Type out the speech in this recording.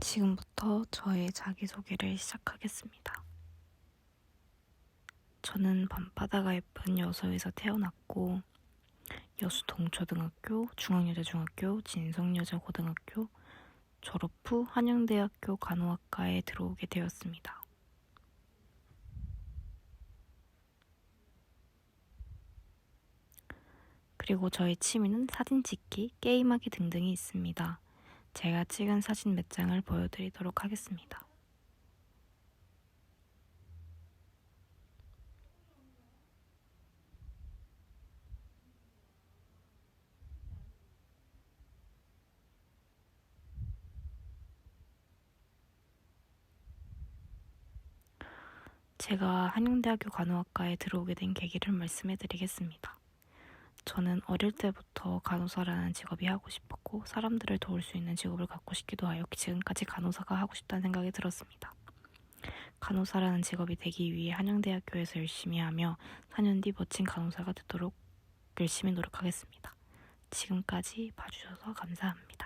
지금부터 저의 자기소개를 시작하겠습니다. 저는 밤바다가 예쁜 여수에서 태어났고 여수 동초등학교, 중앙여자중학교, 진성여자고등학교 졸업 후 한양대학교 간호학과에 들어오게 되었습니다. 그리고 저의 취미는 사진 찍기, 게임하기 등등이 있습니다. 제가 찍은 사진 몇 장을 보여드리도록 하겠습니다. 제가 한양대학교 간호학과에 들어오게 된 계기를 말씀해 드리겠습니다. 저는 어릴 때부터 간호사라는 직업이 하고 싶었고 사람들을 도울 수 있는 직업을 갖고 싶기도 하여 지금까지 간호사가 하고 싶다는 생각이 들었습니다. 간호사라는 직업이 되기 위해 한양대학교에서 열심히 하며 4년 뒤 멋진 간호사가 되도록 열심히 노력하겠습니다. 지금까지 봐주셔서 감사합니다.